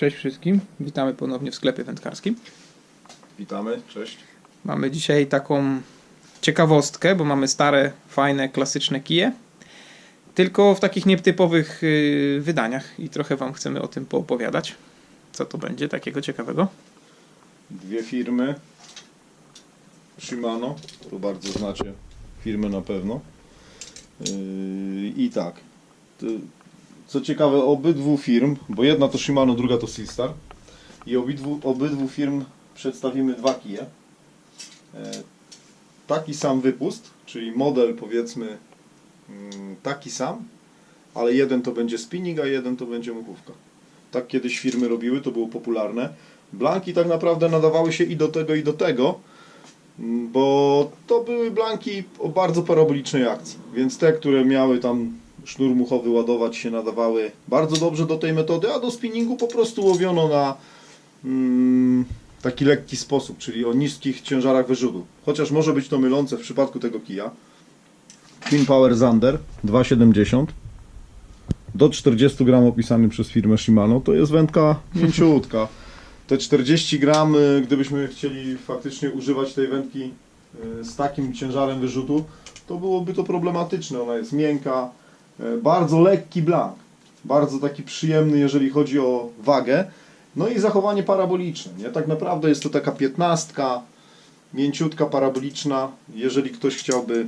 Cześć wszystkim, witamy ponownie w sklepie wędkarskim. Witamy, cześć. Mamy dzisiaj taką ciekawostkę, bo mamy stare, fajne, klasyczne kije. Tylko w takich nietypowych yy, wydaniach i trochę Wam chcemy o tym poopowiadać. Co to będzie takiego ciekawego? Dwie firmy. Shimano, to bardzo znacie firmy na pewno. Yy, I tak. Co ciekawe, obydwu firm, bo jedna to Shimano, druga to Seastar. I obydwu, obydwu firm przedstawimy dwa kije. E, Taki sam wypust, czyli model powiedzmy mm, taki sam, ale jeden to będzie spinning, a jeden to będzie muchówka. Tak kiedyś firmy robiły, to było popularne. Blanki tak naprawdę nadawały się i do tego, i do tego, m, bo to były blanki o bardzo parabolicznej akcji. Więc te, które miały tam sznur muchowy ładować się nadawały bardzo dobrze do tej metody, a do spinningu po prostu łowiono na mm, taki lekki sposób, czyli o niskich ciężarach wyrzutu. Chociaż może być to mylące w przypadku tego kija. Twin Power Zander 2,70 do 40 gram opisany przez firmę Shimano, to jest wędka mięciutka. Te 40 gram, y, gdybyśmy chcieli faktycznie używać tej wędki y, z takim ciężarem wyrzutu, to byłoby to problematyczne. Ona jest miękka, bardzo lekki blank, bardzo taki przyjemny, jeżeli chodzi o wagę. No i zachowanie paraboliczne. Nie? Tak naprawdę jest to taka piętnastka, mięciutka, paraboliczna. Jeżeli ktoś chciałby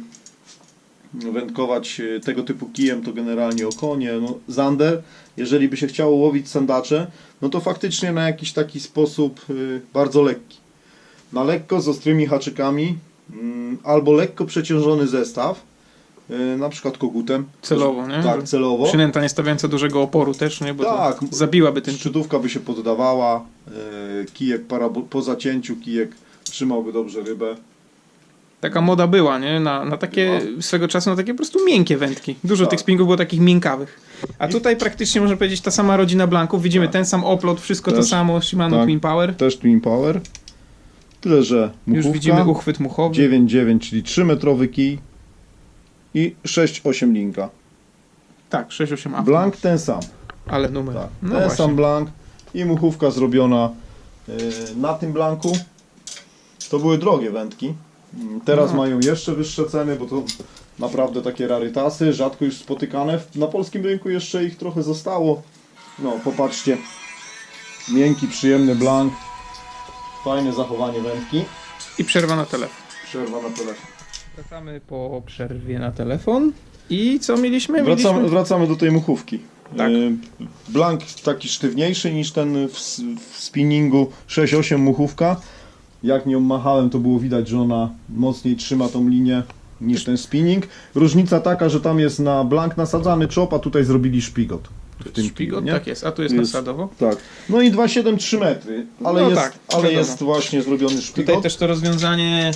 wędkować e, tego typu kijem, to generalnie okonie, no, zander. Jeżeli by się chciało łowić sandacze, no to faktycznie na jakiś taki sposób y, bardzo lekki. Na lekko z ostrymi haczykami, mm, albo lekko przeciążony zestaw, na przykład kogutem. Celowo, nie? Tak, celowo. Przynęta nie stawiająca dużego oporu też, nie? Bo Tak. to zabiłaby ten Szczytówka by się poddawała, y, kijek parabo- po zacięciu, kijek trzymałby dobrze rybę. Taka moda była, nie? Na, na takie, swego czasu na takie po prostu miękkie wędki. Dużo Tak. tych spinningów było takich miękkawych. A I- tutaj praktycznie można powiedzieć ta sama rodzina blanków. Widzimy Tak. ten sam oplot, wszystko to Też. samo, Shimano Tak. Twin Power. Też Twin Power. Tyle, że Już muchówka. widzimy uchwyt muchowy. 9,9, czyli 3-metrowy kij i 6,8 linka. Tak, 6,8 a Blank ten sam. Ale numer. Tak, No ten właśnie. sam blank i muchówka zrobiona yy, na tym blanku. To były drogie wędki. Mm, Teraz No. mają jeszcze wyższe ceny, bo to naprawdę takie rarytasy, rzadko już spotykane. Na polskim rynku jeszcze ich trochę zostało. No, popatrzcie. Miękki, przyjemny blank. Fajne zachowanie wędki. I przerwa na telefon. Przerwa na telefon. Wracamy po przerwie na telefon. I co mieliśmy? Wracamy, Mieliśmy... wracamy do tej muchówki. Tak. Y, Blank taki sztywniejszy niż ten w, w spinningu 6-8 muchówka. Jak nią machałem, to było widać, że ona mocniej trzyma tą linię niż ten spinning. Różnica taka, że tam jest na blank nasadzany czop, a tutaj zrobili szpigot. W tym Szpigot, tak jest, a tu jest, Jest- nasadowo. Tak. No i 2,7-3 metry, ale, No jest, tak, ale wiadomo. jest właśnie zrobiony szpigot. Tutaj też to rozwiązanie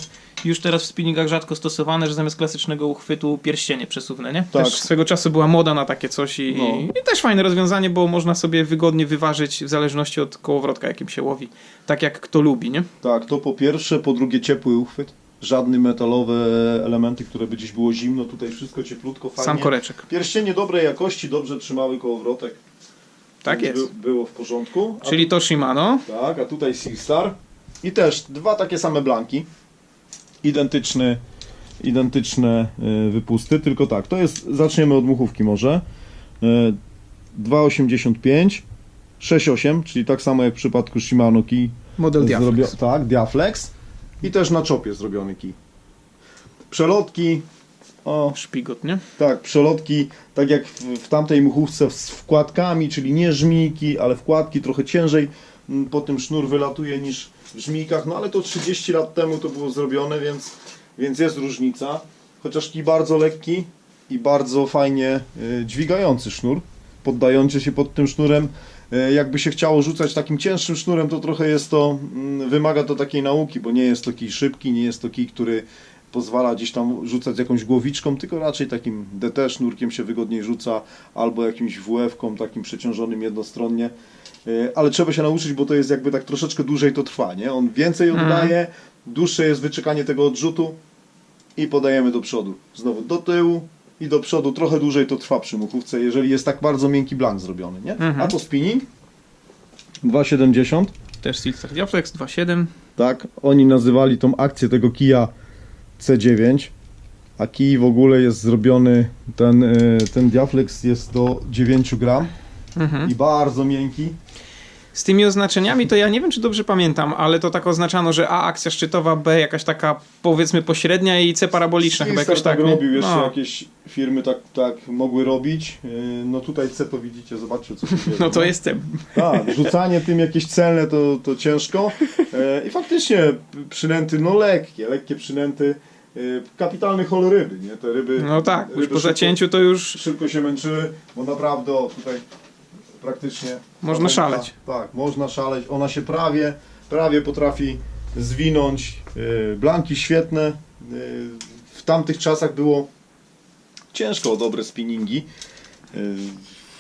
już teraz w spinningach rzadko stosowane, że zamiast klasycznego uchwytu pierścienie przesuwne, nie? Tak. Też swego czasu była moda na takie coś i, No. i też fajne rozwiązanie, bo można sobie wygodnie wyważyć w zależności od kołowrotka, jakim się łowi. Tak jak kto lubi, nie? Tak, to po pierwsze, po drugie ciepły uchwyt. Żadne metalowe elementy, które by gdzieś było zimno, tutaj wszystko cieplutko, fajnie. Sam koreczek. Pierścienie dobrej jakości, dobrze trzymały kołowrotek. Tak Więc jest. By, było w porządku. A, Czyli to Shimano. Tak, a tutaj Seastar. I też dwa takie same blanki. Identyczne, identyczne y, wypusty, tylko tak, to jest, zaczniemy od muchówki może. Y, 2,85, 6,8, czyli tak samo jak w przypadku Shimano Key. Model Diaflex. Zrobio- tak, Diaflex. I też na czopie zrobiony kij. Przelotki, o, Szpigot, nie? tak, przelotki, tak jak w, w tamtej muchówce z wkładkami, czyli nie żmijki, ale wkładki trochę ciężej po tym sznur wylatuje niż w żmijkach, no ale to 30 lat temu to było zrobione, więc, więc jest różnica. Chociaż kij bardzo lekki i bardzo fajnie y, dźwigający sznur, poddający się pod tym sznurem. Y, jakby się chciało rzucać takim cięższym sznurem, to trochę jest to, mm, wymaga to takiej nauki, bo nie jest to kij szybki, nie jest to kij, który pozwala gdzieś tam rzucać jakąś głowiczką, tylko raczej takim DT sznurkiem się wygodniej rzuca, albo jakimś WF-ką takim przeciążonym jednostronnie. Yy, Ale trzeba się nauczyć, bo to jest jakby tak troszeczkę dłużej to trwa, nie? On więcej Mhm. oddaje, dłuższe jest wyczekanie tego odrzutu i podajemy do przodu. Znowu do tyłu i do przodu. Trochę dłużej to trwa przy muchówce, jeżeli jest tak bardzo miękki blank zrobiony, nie? Mhm. A to spinning 2,70. Też Silstar Diaflex 2.7. Tak, oni nazywali tą akcję tego kija C9, a kij w ogóle jest zrobiony, ten, y, ten Diaflex jest do 9 gram Mhm. i bardzo miękki. Z tymi oznaczeniami to ja nie wiem, czy dobrze pamiętam, ale to tak oznaczano, że A akcja szczytowa, B jakaś taka powiedzmy pośrednia i C paraboliczna chyba jakoś tak. tak robił, jeszcze no. jakieś firmy tak, tak mogły robić. Yy, No tutaj C to widzicie, zobaczcie co się dzieje. no to jest C. Tak, rzucanie tym jakieś celne to, to ciężko. E, I faktycznie przynęty, no lekkie, lekkie przynęty. E, kapitalny hol ryby, nie? Te ryby. No tak, już ryby po szybko- zacięciu to już Szybko się męczyły, bo naprawdę o, tutaj praktycznie. Można szaleć. Tak, można szaleć. Ona się prawie, prawie potrafi zwinąć. E, Blanki świetne. E, W tamtych czasach było ciężko o dobre spinningi. E,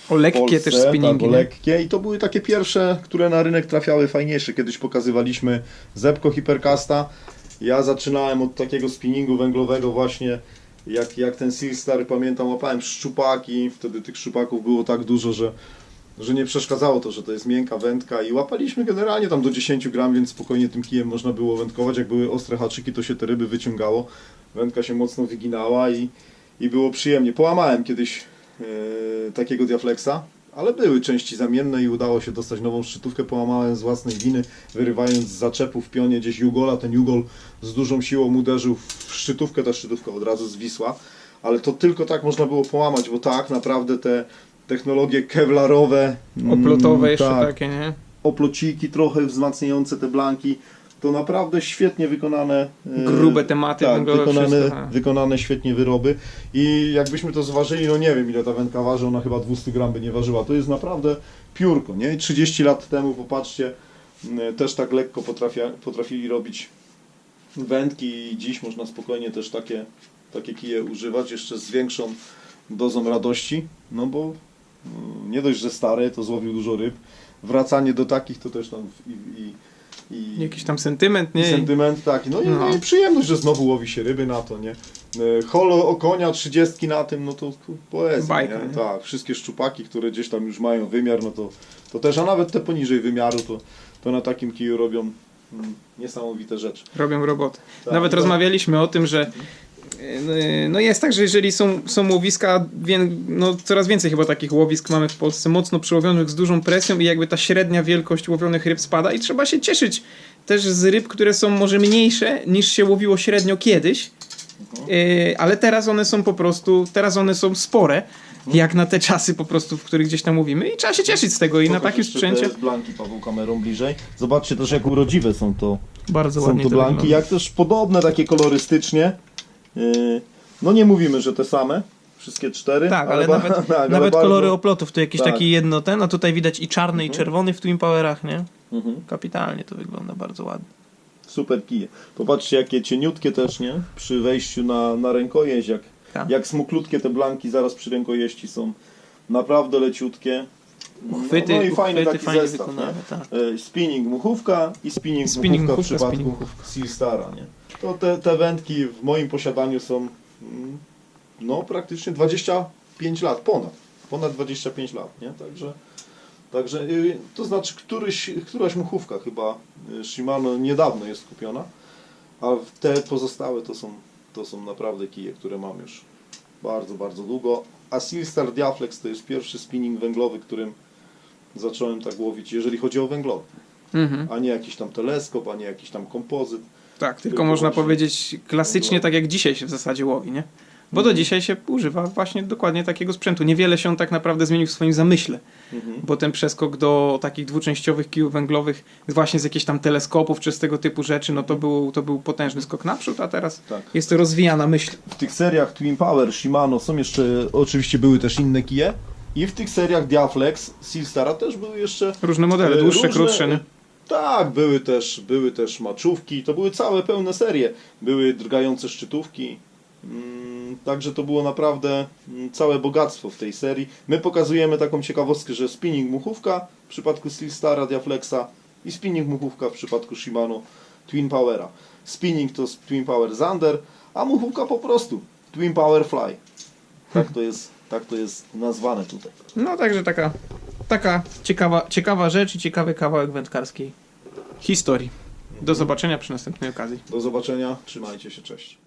o lekkie Polsce, też spinningi. Tak, o lekkie i to były takie pierwsze, które na rynek trafiały fajniejsze. Kiedyś pokazywaliśmy Zepko Hipercasta. Ja zaczynałem od takiego spinningu węglowego właśnie, jak, jak ten Sealstar, pamiętam, łapałem szczupaki, wtedy tych szczupaków było tak dużo, że, że nie przeszkadzało to, że to jest miękka wędka i łapaliśmy generalnie tam do 10 gram, więc spokojnie tym kijem można było wędkować. Jak były ostre haczyki, to się te ryby wyciągało. Wędka się mocno wyginała i, i było przyjemnie. Połamałem kiedyś e, takiego Diaflexa, ale były części zamienne i udało się dostać nową szczytówkę. Połamałem z własnej winy, wyrywając z zaczepu w pionie gdzieś jugola. Ten jugol z dużą siłą uderzył w szczytówkę, ta szczytówka od razu zwisła. Ale to tylko tak można było połamać, bo tak naprawdę te technologie kevlarowe, mm, Oplotowe jeszcze tak, takie, nie? oplociki trochę wzmacniające te blanki. To naprawdę świetnie wykonane. e, Grube tematy tak, wykonane, wszystko, tak. wykonane świetnie wyroby. I jakbyśmy to zważyli, no nie wiem ile ta wędka waży, ona chyba 200 gram by nie ważyła. To jest naprawdę piórko, nie? I 30 lat temu, popatrzcie, też tak lekko potrafia, potrafili robić wędki i dziś można spokojnie też takie, takie kije używać, jeszcze z większą dozą radości, no bo nie dość, że stary, to złowił dużo ryb. Wracanie do takich to też tam i, i, i Jakiś tam sentyment, nie? sentyment taki. No i, no. I przyjemność, że znowu łowi się ryby na to, nie? E, Holo o konia, trzydziestki na tym, no to poezja, Bajka, nie? nie? Tak, wszystkie szczupaki, które gdzieś tam już mają wymiar, no to, to też, a nawet te poniżej wymiaru, to, to na takim kiju robią mm, niesamowite rzeczy. Robią robotę. Tak, Nawet to- rozmawialiśmy o tym, że yy, no jest tak, że jeżeli są, są łowiska, no coraz więcej chyba takich łowisk mamy w Polsce, mocno przyłowionych z dużą presją i jakby ta średnia wielkość łowionych ryb spada i trzeba się cieszyć też z ryb, które są może mniejsze niż się łowiło średnio kiedyś, yy, ale teraz one są po prostu, teraz one są spore, jak na te czasy po prostu, w których gdzieś tam mówimy i trzeba się cieszyć z tego i na takim sprzęcie. blanki Paweł kamerą bliżej. Zobaczcie też jak urodziwe są to. Bardzo są ładnie to to blanki, jak też podobne takie kolorystycznie. Yy, No nie mówimy, że te same, wszystkie cztery. Tak, ale ba- nawet, tak, ale nawet bardzo- kolory oplotów to jakiś Tak. taki jedno ten, a tutaj widać i czarny i czerwony w Twin Powerach, nie? Mhm. Kapitalnie to wygląda bardzo ładnie. Super kije. Popatrzcie jakie cieniutkie też, nie? Przy wejściu na, na rękojeść, jak, Tak. jak smuklutkie te blanki zaraz przy rękojeści są. Naprawdę leciutkie. Uchwyty, no, no i fajny uchwyty taki fajnie zestaw, wykonane, tak. E, Spinning muchówka i spinning, Spinning muchówka w muchówka, przypadku spinning muchówka. Sealstara, nie? To te, te wędki w moim posiadaniu są mm, no praktycznie 25 lat, ponad. Ponad 25 lat, nie? Także, także y, to znaczy któryś, któraś muchówka chyba y, Shimano niedawno jest kupiona, a te pozostałe to są, to są naprawdę kije, które mam już bardzo, bardzo długo. A Sealstar Diaflex to jest pierwszy spinning węglowy, którym zacząłem tak łowić, jeżeli chodzi o węglowy, Mhm. a nie jakiś tam teleskop, a nie jakiś tam kompozyt. Tak, tylko można powiedzieć klasycznie tak jak dzisiaj się w zasadzie łowi, nie? Bo Mhm. do dzisiaj się używa właśnie dokładnie takiego sprzętu. Niewiele się on tak naprawdę zmienił w swoim zamyśle, Mhm. bo ten przeskok do takich dwuczęściowych kijów węglowych właśnie z jakichś tam teleskopów czy z tego typu rzeczy, no to był, to był potężny skok naprzód, a teraz Tak. jest to rozwijana myśl. W tych seriach Twin Power, Shimano są jeszcze, oczywiście były też inne kije i w tych seriach Diaflex, Sealstara też były jeszcze Różne modele, e, dłuższe, różne- krótsze, nie? Tak, były też, były też maczówki, to były całe pełne serie. Były drgające szczytówki. Mm, Także to było naprawdę mm, całe bogactwo w tej serii. My pokazujemy taką ciekawostkę, że spinning muchówka w przypadku Steelstara Diaflexa i spinning muchówka w przypadku Shimano Twin Powera. Spinning to Twin Power Zander, a muchówka po prostu Twin Power Fly. Tak to jest, tak to jest nazwane tutaj. No także taka taka ciekawa, ciekawa rzecz i ciekawy kawałek wędkarskiej historii. Do zobaczenia przy następnej okazji. Do zobaczenia, trzymajcie się, cześć.